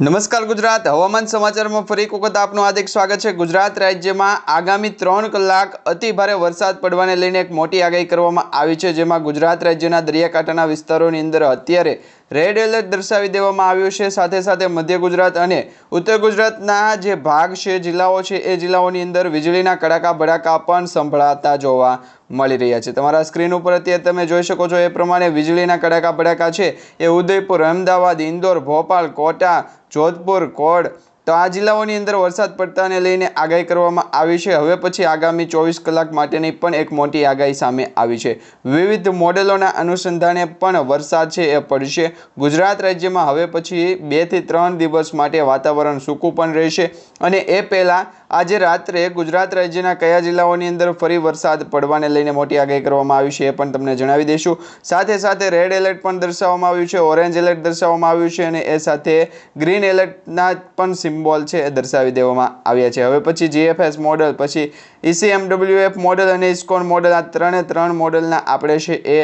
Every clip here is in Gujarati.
નમસ્કાર ગુજરાત. હવામાન સમાચારમાં ફરી એક વખત આપનું હાર્દિક સ્વાગત છે. ગુજરાત રાજ્યમાં આગામી ત્રણ કલાક અતિ ભારે વરસાદ પડવાને લઈને એક મોટી આગાહી કરવામાં આવી છે, જેમાં ગુજરાત રાજ્યના દરિયાકાંઠાના વિસ્તારોની અંદર અત્યારે રેડ એલર્ટ દર્શાવી દેવામાં આવ્યું છે. સાથે સાથે મધ્ય ગુજરાત અને ઉત્તર ગુજરાતના જે ભાગ છે, જિલ્લાઓ છે, એ જિલ્લાઓની અંદર વીજળીના કડાકા ભડાકા પણ સંભળાતા જોવા મળી રહ્યા છે. તમારા સ્ક્રીન ઉપર અત્યારે તમે જોઈ શકો છો એ પ્રમાણે વીજળીના કડાકા ભડાકા છે. એ ઉદયપુર, અમદાવાદ, ઇન્દોર, ભોપાલ, કોટા, જોધપુર, કોડ તો આ જિલ્લાઓની અંદર વરસાદ પડતાને લઈને આગાહી કરવામાં આવી છે. હવે પછી આગામી ચોવીસ કલાક માટેની પણ એક મોટી આગાહી સામે આવી છે. વિવિધ મોડેલોના અનુસંધાને પણ વરસાદ છે એ પડશે ગુજરાત રાજ્યમાં હવે પછી બેથી ત્રણ દિવસ માટે વાતાવરણ સૂકું પણ રહેશે અને એ પહેલાં આજે રાત્રે ગુજરાત રાજ્યના કયા જિલ્લાઓની અંદર ફરી વરસાદ પડવાને લઈને મોટી આગાહી કરવામાં આવી છે એ પણ તમને જણાવી દઈશું. સાથે સાથે રેડ એલર્ટ પણ દર્શાવવામાં આવ્યું છે, ઓરેન્જ એલર્ટ દર્શાવવામાં આવ્યું છે અને એ સાથે ગ્રીન એલર્ટના પણ સિમ્બોલ છે, એ દર્શાવી દેવામાં આવ્યા છે. હવે પછી જીએફએસ મોડલ પછી ઇસીએમડબ્લ્યુએફ મોડલ અને ઇસ્કોન મોડલ આ ત્રણે ત્રણ મોડલના આપણે છે એ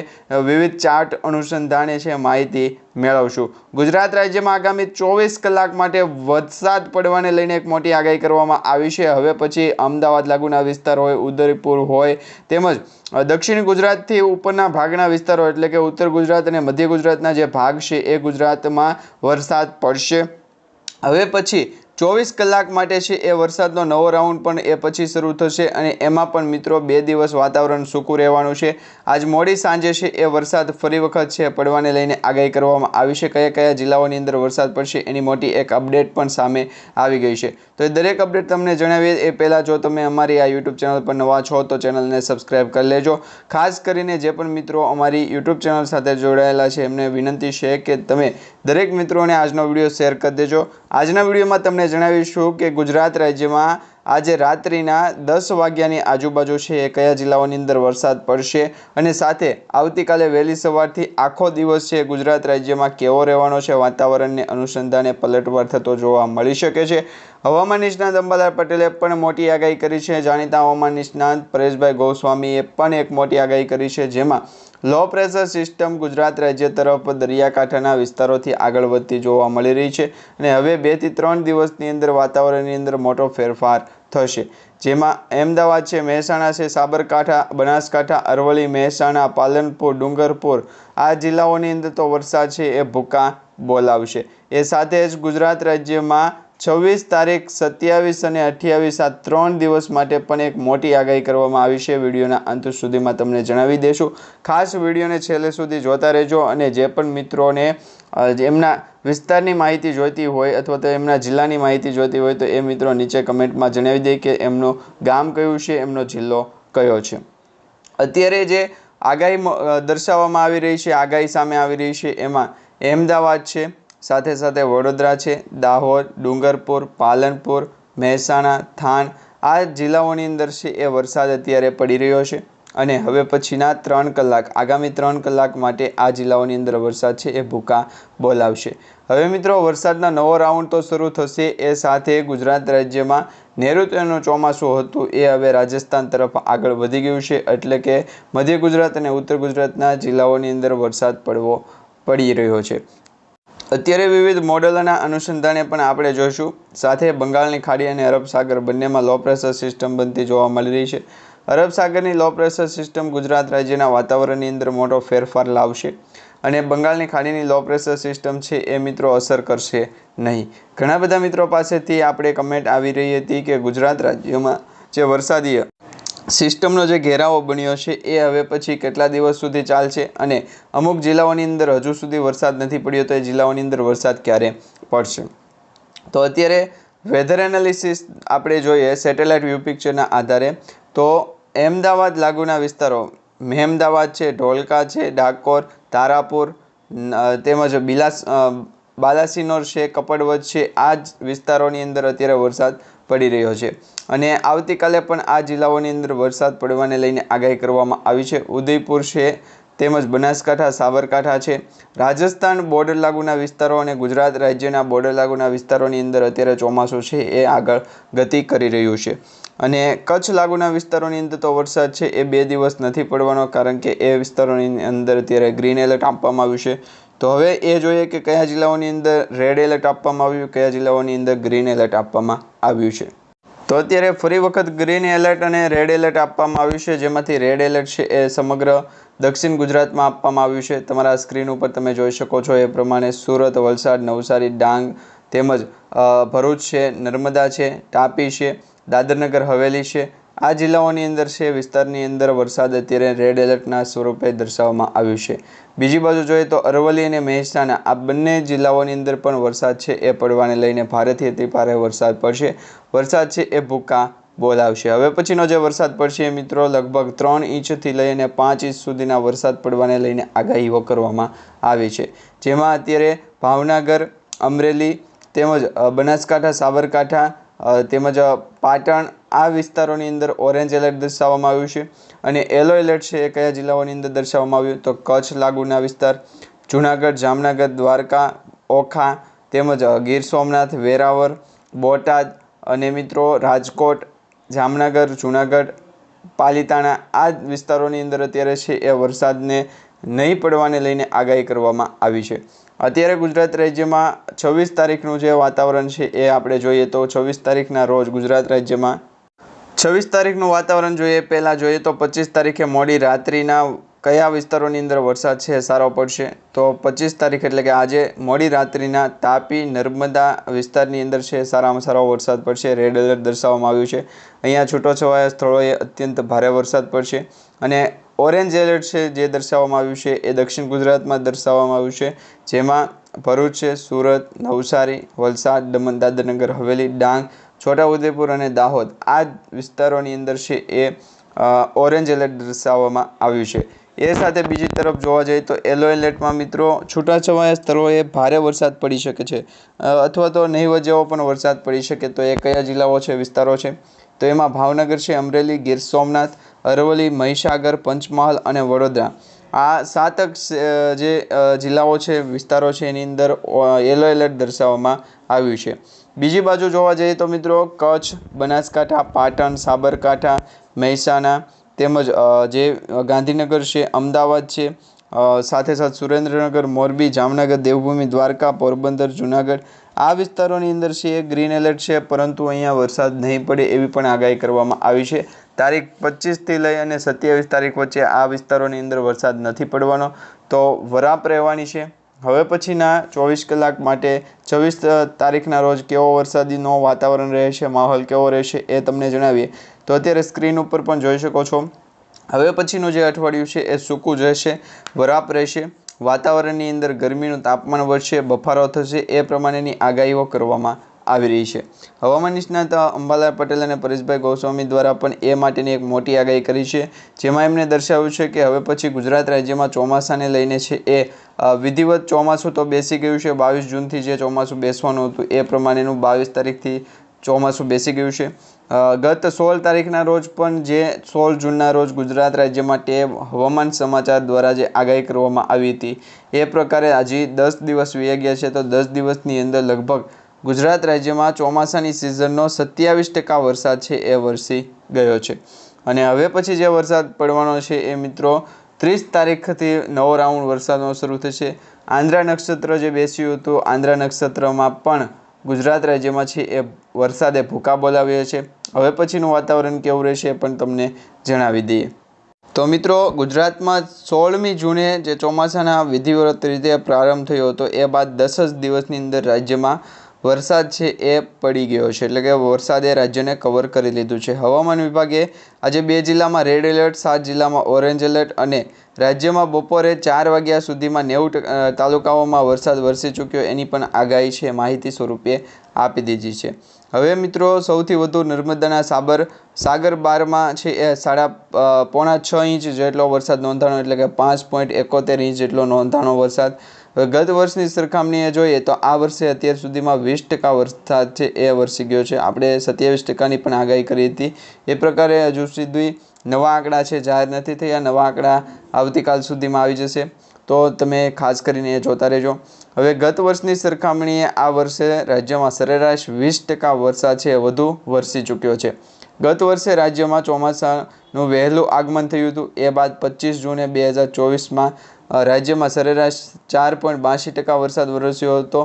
વિવિધ ચાર્ટ અનુસંધાને છે માહિતી મેળવશું. ગુજરાત રાજ્યમાં આગામી ચોવીસ કલાક માટે વરસાદ પડવાને લઈને એક મોટી આગાહી કરવામાં આવી છે. હવે પછી અમદાવાદ લાગુના વિસ્તાર હોય, ઉદયપુર હોય, તેમજ દક્ષિણ ગુજરાતથી ઉપરના ભાગના વિસ્તારો એટલે કે ઉત્તર ગુજરાત અને મધ્ય ગુજરાતના જે ભાગ છે, એ ગુજરાતમાં વરસાદ પડશે. હવે પછી ચોવીસ કલાક માટે છે એ વરસાદનો નવો રાઉન્ડ પણ એ પછી શરૂ થશે અને એમાં પણ મિત્રો બે દિવસ વાતાવરણ સૂકું રહેવાનું છે. આજ મોડી સાંજે છે એ વરસાદ ફરી વખત છે પડવાને લઈને આગાહી કરવામાં આવી છે. કયા કયા જિલ્લાઓની અંદર વરસાદ પડશે એની મોટી એક અપડેટ પણ સામે આવી ગઈ છે. તો એ દરેક અપડેટ તમને જણાવીએ. એ પહેલાં જો તમે અમારી આ યુટ્યુબ ચેનલ પર નવા છો તો ચેનલને સબસ્ક્રાઈબ કરી લેજો. ખાસ કરીને જે પણ મિત્રો અમારી યુટ્યુબ ચેનલ સાથે જોડાયેલા છે એમને વિનંતી છે કે તમે દરેક મિત્રોને આજનો વીડિયો શેર કરી દેજો. આજના વિડીયોમાં તમને જણાવીશું કે ગુજરાત રાજ્યમાં આજે રાત્રિના દસ વાગ્યાની આજુબાજુ છે એ કયા જિલ્લાઓની અંદર વરસાદ પડશે અને સાથે આવતીકાલે વહેલી સવારથી આખો દિવસ છે ગુજરાત રાજ્યમાં કેવો રહેવાનો છે વાતાવરણને અનુસંધાને પલટવાર થતો જોવા મળી શકે છે. હવામાન નિષ્ણાંત અંબાલાલ પટેલે પણ મોટી આગાહી કરી છે. જાણીતા હવામાન નિષ્ણાંત પરેશભાઈ ગોસ્વામીએ પણ એક મોટી આગાહી કરી છે જેમાં લો પ્રેશર સિસ્ટમ ગુજરાત રાજ્ય તરફ દરિયાકાંઠાના વિસ્તારોથી આગળ વધતી જોવા મળી રહી છે અને હવે બેથી ત્રણ દિવસની અંદર વાતાવરણની અંદર મોટો ફેરફાર થશે. જેમાં અમદાવાદ છે, મહેસાણા છે, સાબરકાંઠા, બનાસકાંઠા, અરવલ્લી, મહેસાણા, પાલનપુર, ડુંગરપુર આ જિલ્લાઓની અંદર તો વરસાદ છે એ ભૂકા બોલાવશે. એ સાથે જ ગુજરાત રાજ્યમાં છવ્વીસ તારીખ સત્યાવીસ અને અઠ્યાવીસ આ ત્રણ દિવસ માટે પણ એક મોટી આગાહી કરવામાં આવી છે. વિડીયોના અંત સુધીમાં તમને જણાવી દઈશું ખાસ વિડીયોને છેલ્લે સુધી જોતા રહેજો અને જે પણ મિત્રોને એમના વિસ્તારની માહિતી જોઈતી હોય અથવા તો એમના જિલ્લાની માહિતી જોઈતી હોય તો એ મિત્રો નીચે કમેન્ટમાં જણાવી દે કે એમનું ગામ કયું છે, એમનો જિલ્લો કયો છે. અત્યારે જે આગાહી દર્શાવવામાં આવી રહી છે, આગાહી સામે આવી રહી છે એમાં અમદાવાદ છે સાથે સાથે વડોદરા છે, દાહોદ, ડુંગરપુર, પાલનપુર, મહેસાણા થાન આ જિલ્લાઓની અંદર છે એ વરસાદ અત્યારે પડી રહ્યો છે અને હવે પછીના ત્રણ કલાક, આગામી ત્રણ કલાક માટે આ જિલ્લાઓની અંદર વરસાદ છે એ ભૂકા બોલાવશે. હવે મિત્રો, વરસાદના નવો રાઉન્ડ તો શરૂ થશે એ સાથે ગુજરાત રાજ્યમાં નૈઋત્યનું ચોમાસું હતું એ હવે રાજસ્થાન તરફ આગળ વધી ગયું છે એટલે કે મધ્ય ગુજરાત અને ઉત્તર ગુજરાતના જિલ્લાઓની અંદર વરસાદ પડવો, પડી રહ્યો છે. અત્યારે વિવિધ મોડેલોના અનુસંધાને પણ આપણે જોઈશું. સાથે બંગાળની ખાડી અને અરબ સાગર બંનેમાં લો પ્રેશર સિસ્ટમ બનતી જોવા મળી રહી છે. અરબ સાગરની લો પ્રેશર સિસ્ટમ ગુજરાત રાજ્યના વાતાવરણની અંદર મોટો ફેરફાર લાવશે અને બંગાળની ખાડીની લો પ્રેશર સિસ્ટમ છે એ મિત્રો અસર કરશે નહીં. ઘણા બધા મિત્રો પાસેથી આપણે કમેન્ટ આવી રહી હતી કે ગુજરાત રાજ્યમાં જે વરસાદીય સિસ્ટમનો જે ઘેરાવો બન્યો છે, એ હવે પછી કેટલા દિવસ સુધી ચાલશે અને અમુક જિલ્લાઓની અંદર હજુ સુધી વરસાદ નથી પડ્યો તો એ જિલ્લાઓની અંદર વરસાદ ક્યારે પડશે? તો અત્યારે વેધર એનાલિસિસ આપણે જોઈએ સેટેલાઇટ વ્યૂ પિક્ચરના આધારે, તો અમદાવાદ લાગુના વિસ્તારો, મહેમદાવાદ છે, ઢોલકા છે, ડાકોર, તારાપુર તેમજ બિલાસ બાલાસિનોર છે કપડવજ છે, આ જ વિસ્તારોની અંદર અત્યારે વરસાદ પડી રહ્યો છે. અને આવતીકાલે પણ આ જિલ્લાઓની અંદર વરસાદ પડવાને લઈને આગાહી કરવામાં આવી છે. ઉદયપુર છે, તેમજ બનાસકાંઠા, સાબરકાંઠા છે. રાજસ્થાન બોર્ડર લાગુના વિસ્તારો અને ગુજરાત રાજ્યના બોર્ડર લાગુના વિસ્તારોની અંદર અત્યારે ચોમાસું છે એ આગળ ગતિ કરી રહ્યું છે. અને કચ્છ લાગુના વિસ્તારોની અંદર તો વરસાદ છે, એ બે દિવસ નથી પડવાનો કારણ કે એ વિસ્તારોની અંદર અત્યારે ગ્રીન એલર્ટ આપવામાં આવ્યું છે. તો હવે એ જોઈએ કે કયા જિલ્લાઓની અંદર રેડ એલર્ટ આપવામાં આવ્યું, કયા જિલ્લાઓની અંદર ગ્રીન એલર્ટ આપવામાં આવ્યું છે. તો અત્યારે ફરી વખત ગ્રીન એલર્ટ અને રેડ એલર્ટ આપવામાં આવ્યું છે. જેમાંથી રેડ એલર્ટ છે એ સમગ્ર દક્ષિણ ગુજરાતમાં આપવામાં આવ્યું છે. તમારા સ્ક્રીન ઉપર તમે જોઈ શકો છો એ પ્રમાણે સુરત, વલસાડ, નવસારી, ડાંગ તેમજ ભરૂચ છે, નર્મદા છે, તાપી છે, દાદરનગર, હવેલી છે આ જિલ્લાઓની અંદર છે, વિસ્તારની અંદર વરસાદ અત્યારે રેડ એલર્ટના સ્વરૂપે દર્શાવવામાં આવ્યું છે. બીજી બાજુ જોઈએ તો અરવલ્લી અને મહેસાણા, આ બંને જિલ્લાઓની અંદર પણ વરસાદ છે એ પડવાને લઈને ભારેથી અતિ ભારે વરસાદ પડશે. વરસાદ છે એ ભૂકા બોલાવશે. હવે પછીનો જે વરસાદ પડશે એ મિત્રો લગભગ ત્રણ ઇંચથી લઈને પાંચ ઇંચ સુધીના વરસાદ પડવાને લઈને આગાહીઓ કરવામાં આવી છે. જેમાં અત્યારે ભાવનગર, અમરેલી તેમજ બનાસકાંઠા, સાબરકાંઠા તેમજ પાટણ આ વિસ્તારોની અંદર ઓરેન્જ એલર્ટ દર્શાવવામાં આવ્યું છે અને યલો એલર્ટ છે એ કયા જિલ્લાઓની અંદર દર્શાવવામાં આવ્યું? તો કચ્છ, લાગુના વિસ્તાર, જુનાગઢ, જામનગર, દ્વારકા, ઓખા, તેમજ ગીર સોમનાથ વેરાવર બોટાદ અને મિત્રો રાજકોટ, જામનગર, જુનાગઢ, પાલીતાણા આ વિસ્તારોની અંદર અત્યારે છે એ વરસાદને નહીં પડવાને લઈને આગાહી કરવામાં આવી છે. અત્યારે ગુજરાત રાજ્યમાં છવ્વીસ તારીખનું જે વાતાવરણ છે એ આપણે જોઈએ તો છવ્વીસ તારીખના રોજ ગુજરાત રાજ્યમાં છવ્વીસ તારીખનું વાતાવરણ જોઈએ, પહેલાં જોઈએ તો પચીસ તારીખે મોડી રાત્રિના કયા વિસ્તારોની અંદર વરસાદ છે સારો પડશે? તો પચીસ તારીખ એટલે કે આજે મોડી રાત્રિના તાપી નર્મદા વિસ્તારની અંદર છે સારામાં સારો વરસાદ પડશે. રેડ એલર્ટ દર્શાવવામાં આવ્યું છે. અહીંયા છૂટોછવાયા સ્થળોએ અત્યંત ભારે વરસાદ પડશે. અને ઓરેન્જ એલર્ટ છે જે દર્શાવવામાં આવ્યું છે એ દક્ષિણ ગુજરાતમાં દર્શાવવામાં આવ્યું છે. જેમાં ભરૂચ છે, સુરત, નવસારી, વલસાડ, દમણ, દાદરનગર, હવેલી, ડાંગ, છોટાઉદેપુર અને દાહોદ આ વિસ્તારોની અંદર છે એ ઓરેન્જ એલર્ટ દર્શાવવામાં આવ્યું છે. એ સાથે બીજી તરફ જોવા જઈએ તો યલો એલર્ટમાં મિત્રો છૂટાછવાયા સ્થળોએ ભારે વરસાદ પડી શકે છે. અથવા તો નહીવત જેવો પણ વરસાદ પડી શકે તો એ કયા જિલ્લાઓ છે, વિસ્તારો છે? તો એમાં ભાવનગર છે, અમરેલી, ગીર સોમનાથ, અરવલ્લી, મહીસાગર, પંચમહાલ અને વડોદરા. આ સાતક જે જિલ્લાઓ છે, વિસ્તારો છે, એની અંદર યલો એલર્ટ દર્શાવવામાં આવ્યું છે. બીજી બાજુ જોવા જઈએ તો મિત્રો કચ્છ, બનાસકાંઠા, પાટણ, સાબરકાંઠા, મહેસાણા તેમજ જે ગાંધીનગર છે, અમદાવાદ છે સાથે સાથે સુરેન્દ્રનગર, મોરબી, જામનગર, દેવભૂમિ, દ્વારકા, પોરબંદર, જુનાગઢ, આ વિસ્તારોની અંદર છે એ ગ્રીન એલર્ટ છે, પરંતુ અહીંયા વરસાદ નહીં પડે એવી પણ આગાહી કરવામાં આવી છે. તારીખ પચીસથી લઈ અને સત્યાવીસ તારીખ વચ્ચે આ વિસ્તારોની અંદર વરસાદ નથી પડવાનો. તો વરાપ રહેવાની છે. હવે પછીના ચોવીસ કલાક માટે છવ્વીસ તારીખના રોજ કેવો વરસાદીનો વાતાવરણ રહેશે, માહોલ કેવો રહેશે એ તમને જણાવીએ. તો અત્યારે સ્ક્રીન ઉપર પણ જોઈ શકો છો. હવે પછીનું જે અઠવાડિયું છે એ સૂકું રહેશે, વરાપ રહેશે, વાતાવરણની અંદર ગરમીનું તાપમાન વધશે, બફારો થશે, એ પ્રમાણેની આગાહીઓ કરવામાં આવી રહી છે. હવામાન નિષ્ણાત અંબાલાલ પટેલ અને પરેશભાઈ ગોસ્વામી દ્વારા પણ એ માટેની એક મોટી આગાહી કરી છે, જેમાં એમણે દર્શાવ્યું છે કે હવે પછી ગુજરાત રાજ્યમાં ચોમાસાને લઈને છે એ વિધિવત ચોમાસું તો બેસી ગયું છે, બાવીસ જૂનથી જે ચોમાસું બેસવાનું હતું એ પ્રમાણેનું બાવીસ તારીખથી ચોમાસું બેસી ગયું છે. ગત સોળ તારીખના રોજ પણ જે સોળ જૂનના રોજ ગુજરાત રાજ્યમાં માટે હવામાન સમાચાર દ્વારા જે આગાહી કરવામાં આવી હતી, એ પ્રકારે હજી દસ દિવસ વી ગયા છે. તો દસ દિવસની અંદર લગભગ ગુજરાત રાજ્યમાં ચોમાસાની સિઝનનો સત્યાવીસ ટકા વરસાદ છે એ વરસી ગયો છે. અને હવે પછી જે વરસાદ પડવાનો છે એ મિત્રો ત્રીસ તારીખથી નવો રાઉન્ડ વરસાદનો શરૂ થશે. આંધ્રા નક્ષત્ર જે બેસ્યું હતું, આંધ્રા નક્ષત્રમાં પણ ગુજરાત રાજ્યમાં છે એ વરસાદે ભૂકા બોલાવ્યો છે. હવે પછીનું વાતાવરણ કેવું રહેશે એ પણ તમને જણાવી દઈએ. તો મિત્રો, ગુજરાતમાં સોળમી જૂને જે ચોમાસાના વિધિવત રીતે પ્રારંભ થયો હતો, એ બાદ દસ જ દિવસની અંદર રાજ્યમાં વરસાદ છે એ પડી ગયો છે. એટલે કે વરસાદે રાજ્યને કવર કરી લીધું છે. હવામાન વિભાગે આજે બે જિલ્લામાં રેડ એલર્ટ સાત જિલ્લામાં ઓરેન્જ એલર્ટ અને રાજ્યમાં બપોરે ચાર વાગ્યા સુધીમાં નેવું તાલુકાઓમાં વરસાદ વરસી ચૂક્યો એની પણ આગાહી છે, માહિતી સ્વરૂપે આપી દીધી છે. હવે મિત્રો સૌથી વધુ નર્મદાના સાબર, સાગર બારમાં છે એ સાડા પોણા છ ઇંચ જેટલો વરસાદ નોંધાણો, એટલે કે પાંચ પોઈન્ટ એકોતેર ઇંચ જેટલો નોંધાણો વરસાદ ગત વર્ષની સરખામણીએ જોઈએ તો આ વર્ષે અત્યાર સુધીમાં વીસ ટકા વરસાદ છે એ વરસી ગયો છે. આપણે સત્યાવીસ ટકાની પણ આગાહી કરી હતી. એ પ્રકારે હજુ સુધી નવા આંકડા છે, જાહેર નથી થયા. નવા આંકડા આવતીકાલ સુધીમાં આવી જશે. તો તમે ખાસ કરીને એ જોતા રહેજો. હવે ગત વર્ષની સરખામણીએ આ વર્ષે રાજ્યમાં સરેરાશ વીસ ટકા વરસાદ છે વધુ વરસી ચૂક્યો છે. ગત વર્ષે રાજ્યમાં ચોમાસાનું વહેલું આગમન થયું હતું. એ બાદ પચીસ જૂને બે હજાર ચોવીસમાં રાજ્યમાં સરેરાશ ચાર પોઈન્ટ બાંસી ટકા વરસાદ વરસ્યો હતો.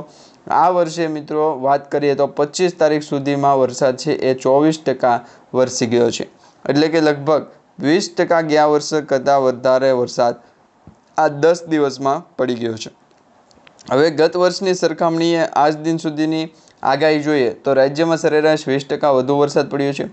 આ વર્ષે મિત્રો વાત કરીએ તો પચીસ તારીખ સુધીમાં વરસાદ છે એ ચોવીસ ટકા વરસી ગયો છે. એટલે કે લગભગ વીસ ટકા ગયા વર્ષ કરતાં વધારે વરસાદ આ દસ દિવસમાં પડી ગયો છે. હવે ગત વર્ષની સરખામણીએ આજ દિન સુધીની આગાહી જોઈએ તો રાજ્યમાં સરેરાશ વીસ ટકા વધુ વરસાદ પડ્યો છે.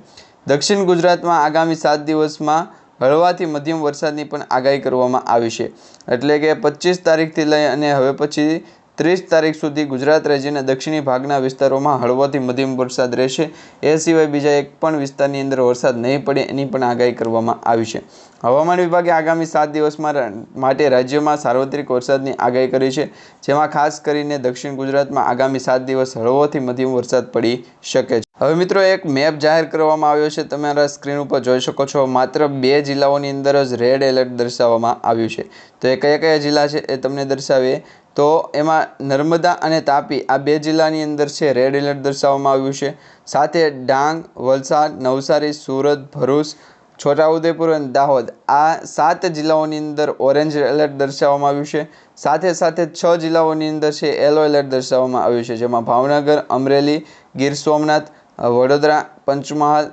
દક્ષિણ ગુજરાતમાં આગામી સાત દિવસમાં હળવાથી મધ્યમ વરસાદની પણ આગાહી કરવામાં આવી છે. એટલે કે પચીસ તારીખથી લઈ અને હવે પછી ત્રીસ તારીખ સુધી ગુજરાત રાજ્યના દક્ષિણી ભાગના વિસ્તારોમાં હળવોથી મધ્યમ વરસાદ રહેશે. એ સિવાય બીજા એક પણ વિસ્તારની અંદર વરસાદ નહીં પડે એની પણ આગાહી કરવામાં આવી છે. હવામાન વિભાગે આગામી સાત દિવસમાં માટે રાજ્યમાં સાર્વત્રિક વરસાદની આગાહી કરી છે, જેમાં ખાસ કરીને દક્ષિણ ગુજરાતમાં આગામી સાત દિવસ હળવોથી મધ્યમ વરસાદ પડી શકે છે. હવે મિત્રો એક મેપ જાહેર કરવામાં આવ્યો છે. તમારા સ્ક્રીન ઉપર જોઈ શકો છો. માત્ર બે જિલ્લાઓની અંદર જ રેડ એલર્ટ દર્શાવવામાં આવ્યું છે. તો એ કયા કયા જિલ્લા છે એ તમને દર્શાવીએ તો એમાં નર્મદા અને તાપી આ બે જિલ્લાની અંદર છે રેડ એલર્ટ દર્શાવવામાં આવ્યું છે. સાથે ડાંગ, વલસાડ, નવસારી, સુરત, ભરૂચ, છોટાઉદેપુર અને દાહોદ આ સાત જિલ્લાઓની અંદર ઓરેન્જ એલર્ટ દર્શાવવામાં આવ્યું છે. સાથે સાથે છ જિલ્લાઓની અંદર છે યલો એલર્ટ દર્શાવવામાં આવ્યું છે, જેમાં ભાવનગર, અમરેલી, ગીર સોમનાથ, વડોદરા, પંચમહાલ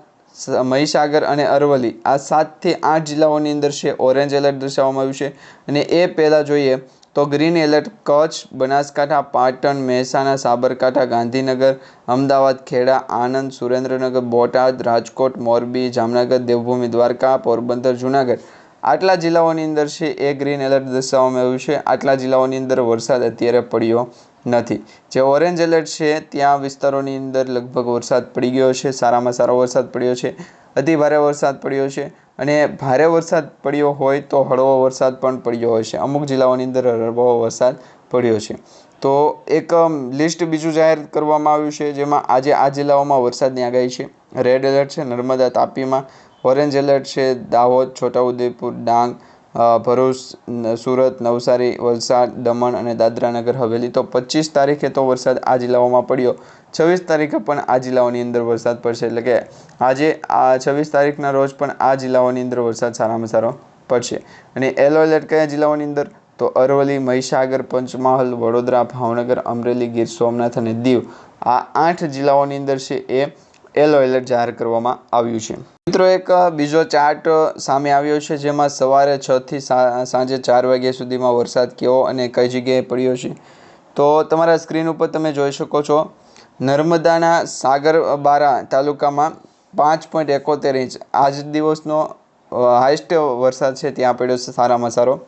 મહીસાગર અને અરવલ્લી આ સાતથી આઠ જિલ્લાઓની અંદર છે ઓરેન્જ એલર્ટ દર્શાવવામાં આવ્યું છે. અને એ પહેલાં જોઈએ તો ગ્રીન એલર્ટ કચ્છ, બનાસકાંઠા, પાટણ, મહેસાણા, સાબરકાંઠા, ગાંધીનગર, અમદાવાદ, ખેડા, આણંદ, સુરેન્દ્રનગર, બોટાદ, રાજકોટ, મોરબી, જામનગર, દેવભૂમિ, દ્વારકા, પોરબંદર, જુનાગઢ. આટલા જિલ્લાઓની અંદર છે એ ગ્રીન એલર્ટ દર્શાવવામાં આવ્યું છે. આટલા જિલ્લાઓની અંદર વરસાદ અત્યારે પડ્યો નથી. જે ઓરેન્જ એલર્ટ છે, ત્યાં વિસ્તારોની અંદર લગભગ વરસાદ પડી ગયો છે, સારામાં સારો વરસાદ પડ્યો છે, અતિ ભારે વરસાદ પડ્યો છે અને ભારે વરસાદ પડ્યો હોય તો હળવો વરસાદ પણ પડ્યો હોય છે. અમુક જિલ્લાઓની અંદર હળવો વરસાદ પડ્યો છે. તો એક લિસ્ટ બીજું જાહેર કરવામાં આવ્યું છે, જેમાં આજે આ જિલ્લાઓમાં વરસાદની આગાહી છે. રેડ એલર્ટ છે, નર્મદા તાપીમાં ઓરેન્જ એલર્ટ છે, દાહોદ, છોટાઉદેપુર, ડાંગ ભરૂચ સુરત, નવસારી, વલસાડ, દમણ અને દાદરાનગર. હવેલી તો પચીસ તારીખે તો વરસાદ આ જિલ્લાઓમાં પડ્યો. છવ્વીસ તારીખે પણ આ જિલ્લાઓની અંદર વરસાદ પડશે. એટલે કે આજે આ છવ્વીસ તારીખના રોજ પણ આ જિલ્લાઓની અંદર વરસાદ સારામાં સારો પડશે. અને યલો એલર્ટ કયા જિલ્લાઓની અંદર? તો અરવલ્લી, મહીસાગર, પંચમહાલ, વડોદરા, ભાવનગર, અમરેલી, ગીર સોમનાથ અને દીવ. આ આઠ જિલ્લાઓની અંદર છે એ યલો એલર્ટ જાહેર કરવામાં આવ્યું છે. મિત્રો, એક બીજો ચાર્ટ સામે આવ્યો છે, જેમાં સવારે છ થી સા- સાંજે ચાર વાગ્યા સુધીમાં વરસાદ કેવો અને કઈ જગ્યાએ પડ્યો છે. તો તમારા સ્ક્રીન ઉપર તમે જોઈ શકો છો, નર્મદાના સાગરબારા તાલુકામાં પાંચ પોઈન્ટ એકોતેર ઇંચ. આજ દિવસનો હાઈસ્ટ વરસાદ છે, ત્યાં પડ્યો છે સારામાં સારો.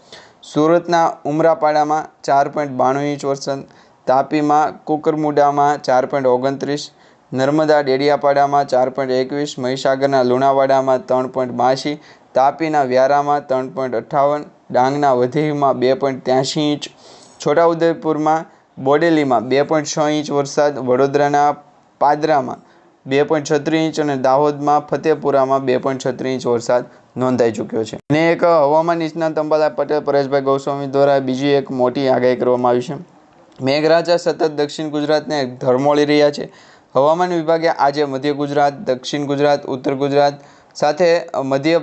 સુરતના ઉમરાપાડામાં ચાર પોઈન્ટ બાણું ઇંચ વરસાદ. તાપીમાં કુકરમુડામાં ચાર પોઈન્ટ ઓગણત્રીસ. નર્મદા ડેડિયાપાડામાં ચાર પોઈન્ટ એકવીસ, મહીસાગરના લુણાવાડામાં ત્રણ પોઈન્ટ બાંશી તાપીના વ્યારામાં ત્રણ પોઈન્ટ અઠ્ઠાવન, ડાંગના વધેહીમાં બે પોઈન્ટ ત્યાંશી ઇંચ, છોટાઉદેપુરમાં બોડેલીમાં બે પોઈન્ટ છ ઇંચ વરસાદ, વડોદરાના પાદરામાં બે પોઈન્ટ છત્રીસ ઇંચ અને દાહોદમાં ફતેપુરામાં બે પોઈન્ટ છત્રીસ ઇંચ વરસાદ નોંધાઈ ચૂક્યો છે. અને એક હવામાન નિષ્ણાત અંબાલાલ પટેલ, પરેશભાઈ ગોસ્વામી દ્વારા બીજી એક મોટી આગાહી કરવામાં આવી છે. મેઘરાજા સતત દક્ષિણ ગુજરાતને ધરમોળી રહ્યા છે. હવામાન વિભાગે આજે મધ્ય ગુજરાત, દક્ષિણ ગુજરાત, ઉત્તર ગુજરાત સાથે મધ્ય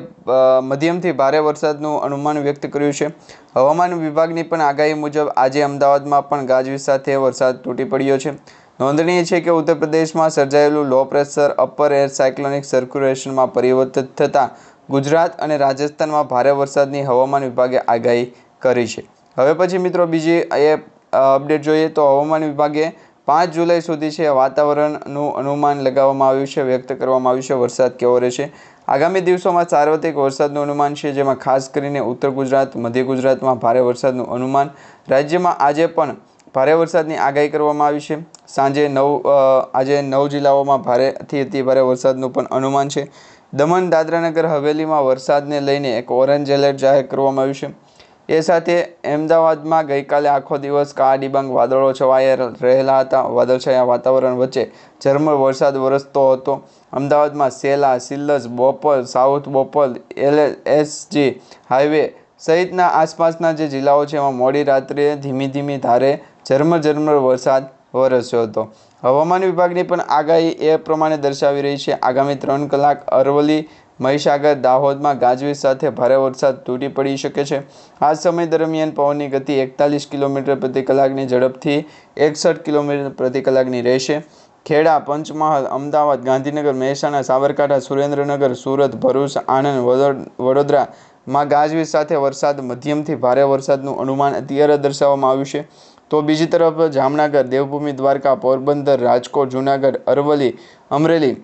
મધ્યમથી ભારે વરસાદનું અનુમાન વ્યક્ત કર્યું છે. હવામાન વિભાગની પણ આગાહી મુજબ આજે અમદાવાદમાં પણ ગાજવીજ સાથે વરસાદ તૂટી પડ્યો છે. નોંધનીય છે કે ઉત્તર પ્રદેશમાં સર્જાયેલું low pressure upper air cyclonic સર્ક્યુલેશનમાં પરિવર્તિત થતાં ગુજરાત અને રાજસ્થાનમાં ભારે વરસાદની હવામાન વિભાગે આગાહી કરી છે. હવે પછી મિત્રો બીજી એ અપડેટ જોઈએ તો હવામાન વિભાગે પાંચ જુલાઈ સુધી છે વાતાવરણનું અનુમાન લગાવવામાં આવ્યું છે, વ્યક્ત કરવામાં આવ્યું છે, વરસાદ કેવો રહેશે? આગામી દિવસોમાં સાર્વત્રિક વરસાદનું અનુમાન છે, જેમાં ખાસ કરીને ઉત્તર ગુજરાત, મધ્ય ગુજરાતમાં ભારે વરસાદનું અનુમાન. રાજ્યમાં આજે પણ ભારે વરસાદની આગાહી કરવામાં આવી છે. સાંજે નવ આજે નવ જિલ્લાઓમાં ભારેથી અતિ ભારે વરસાદનું પણ અનુમાન છે. દમણ, દાદરાનગર, હવેલીમાં વરસાદને લઈને એક ઓરેન્જ એલર્ટ જાહેર કરવામાં આવ્યું છે. એ સાથે અમદાવાદમાં ગઈકાલે આખો દિવસ કાળા ડિબાંગ વાદળો છવાયા રહેલા હતા. વાદળછાયા વાતાવરણ વચ્ચે ઝરમર વરસાદ વરસતો હતો. અમદાવાદમાં સેલા, સિલ્લસ, બોપલ, સાઉથ બોપલ, એલ, એસજી હાઈવે સહિતના આસપાસના જે જિલ્લાઓ છે, એમાં મોડી રાત્રે ધીમી ધીમી ધારે ઝરમર ઝરમર વરસાદ વરસ્યો હતો. હવામાન વિભાગની પણ આગાહી એ પ્રમાણે દર્શાવી રહી છે. આગામી ત્રણ કલાક અરવલ્લી મહીસાગર, દાહોદમાં ગાજવીજ સાથે ભારે વરસાદ તૂટી પડી શકે છે. આ સમય દરમિયાન પવનની ગતિ એકતાલીસ કિલોમીટર પ્રતિ કલાકની ઝડપથી એકસઠ કિલોમીટર પ્રતિ કલાકની રહેશે. ખેડા, પંચમહાલ, અમદાવાદ, ગાંધીનગર, મહેસાણા, સાબરકાંઠા, સુરેન્દ્રનગર, સુરત, ભરૂચ, આણંદ વડોદરા વડોદરામાં ગાજવીજ સાથે વરસાદ મધ્યમથી ભારે વરસાદનું અનુમાન અત્યારે દર્શાવવામાં આવ્યું છે. તો બીજી તરફ જામનગર, દેવભૂમિ, દ્વારકા, પોરબંદર, રાજકોટ, જૂનાગઢ, અરવલ્લી, અમરેલી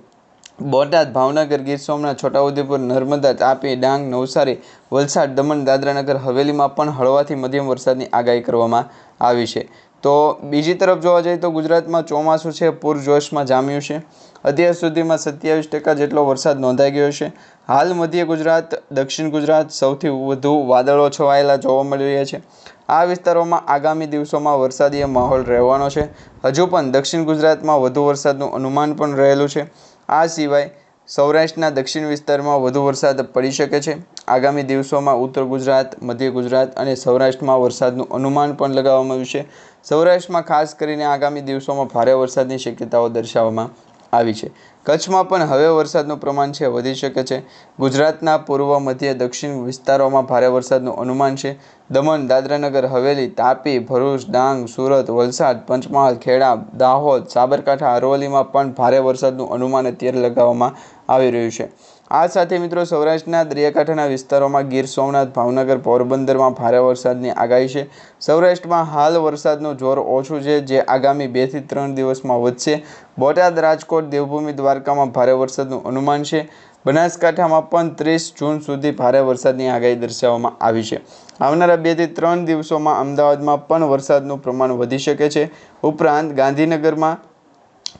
બોટાદ ભાવનગર ગીર સોમનાથ છોટાઉદેપુર નર્મદા તાપી ડાંગ નવસારી વલસાડ દમણ દાદરાનગર હવેલીમાં પણ હળવાથી મધ્યમ વરસાદની આગાહી કરવામાં આવી છે. તો બીજી તરફ જોવા જઈએ તો ગુજરાતમાં ચોમાસું છે, પૂરજોશમાં જામ્યું છે. અત્યાર સુધીમાં સત્યાવીસ ટકા જેટલો વરસાદ નોંધાઈ ગયો છે. હાલ મધ્ય ગુજરાત, દક્ષિણ ગુજરાત સૌથી વધુ વાદળો છવાયેલા જોવા મળી રહ્યા છે. આ વિસ્તારોમાં આગામી દિવસોમાં વરસાદી માહોલ રહેવાનો છે. હજુ પણ દક્ષિણ ગુજરાતમાં વધુ વરસાદનું અનુમાન પણ રહેલું છે. આ સિવાય સૌરાષ્ટ્રના દક્ષિણ વિસ્તારમાં વધુ વરસાદ પડી શકે છે. આગામી દિવસોમાં ઉત્તર ગુજરાત, મધ્ય ગુજરાત અને સૌરાષ્ટ્રમાં વરસાદનું અનુમાન પણ લગાવવામાં આવ્યું છે. સૌરાષ્ટ્રમાં ખાસ કરીને આગામી દિવસોમાં ભારે વરસાદની શક્યતાઓ દર્શાવવામાં આવી છે. કચ્છમાં પણ હવે વરસાદનું પ્રમાણ છે, વધી શકે છે. ગુજરાતના પૂર્વ, મધ્ય, દક્ષિણ વિસ્તારોમાં ભારે વરસાદનું અનુમાન છે. દમણ, દાદરાનગર, હવેલી, તાપી, ભરૂચ, ડાંગ, સુરત, વલસાડ, પંચમહાલ, ખેડા, દાહોદ, સાબરકાંઠા, અરવલ્લીમાં પણ ભારે વરસાદનું અનુમાન અત્યારે લગાવવામાં આવી રહ્યું છે. આ સાથે મિત્રો સૌરાષ્ટ્રના દરિયાકાંઠાના વિસ્તારોમાં ગીર સોમનાથ, ભાવનગર, પોરબંદરમાં ભારે વરસાદની આગાહી છે. સૌરાષ્ટ્રમાં હાલ વરસાદનું જોર ઓછું છે, જે આગામી બેથી ત્રણ દિવસમાં વધશે. બોટાદ, રાજકોટ, દેવભૂમિ દ્વારકામાં ભારે વરસાદનું અનુમાન છે. બનાસકાંઠામાં પણ ત્રીસ જૂન સુધી ભારે વરસાદની આગાહી દર્શાવવામાં આવી છે. આવનારા બેથી ત્રણ દિવસોમાં અમદાવાદમાં પણ વરસાદનું પ્રમાણ વધી શકે છે. ઉપરાંત ગાંધીનગરમાં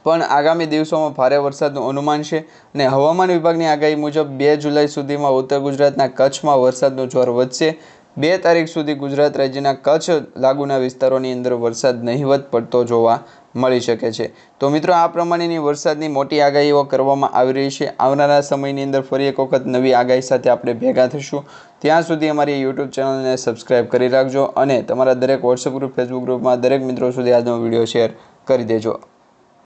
પણ આગામી દિવસોમાં ભારે વરસાદનું અનુમાન છે અને હવામાન વિભાગની આગાહી મુજબ બે જુલાઈ સુધીમાં ઉત્તર ગુજરાતના કચ્છમાં વરસાદનું જોર વધશે. બે તારીખ સુધી ગુજરાત રાજ્યના કચ્છ લાગુના વિસ્તારોની અંદર વરસાદ નહીવત પડતો જોવા મળી શકે છે. તો મિત્રો, આ પ્રમાણેની વરસાદની મોટી આગાહીઓ કરવામાં આવી રહી છે. આવનારા સમયની અંદર ફરી એક વખત નવી આગાહી સાથે આપણે ભેગા થશું ત્યાં સુધી અમારી યુટ્યુબ ચેનલને સબસ્ક્રાઈબ કરી રાખજો અને તમારા દરેક વોટ્સઅપ ગ્રુપ ફેસબુક ગ્રુપમાં દરેક મિત્રો સુધી આજનો વીડિયો શેર કરી દેજો.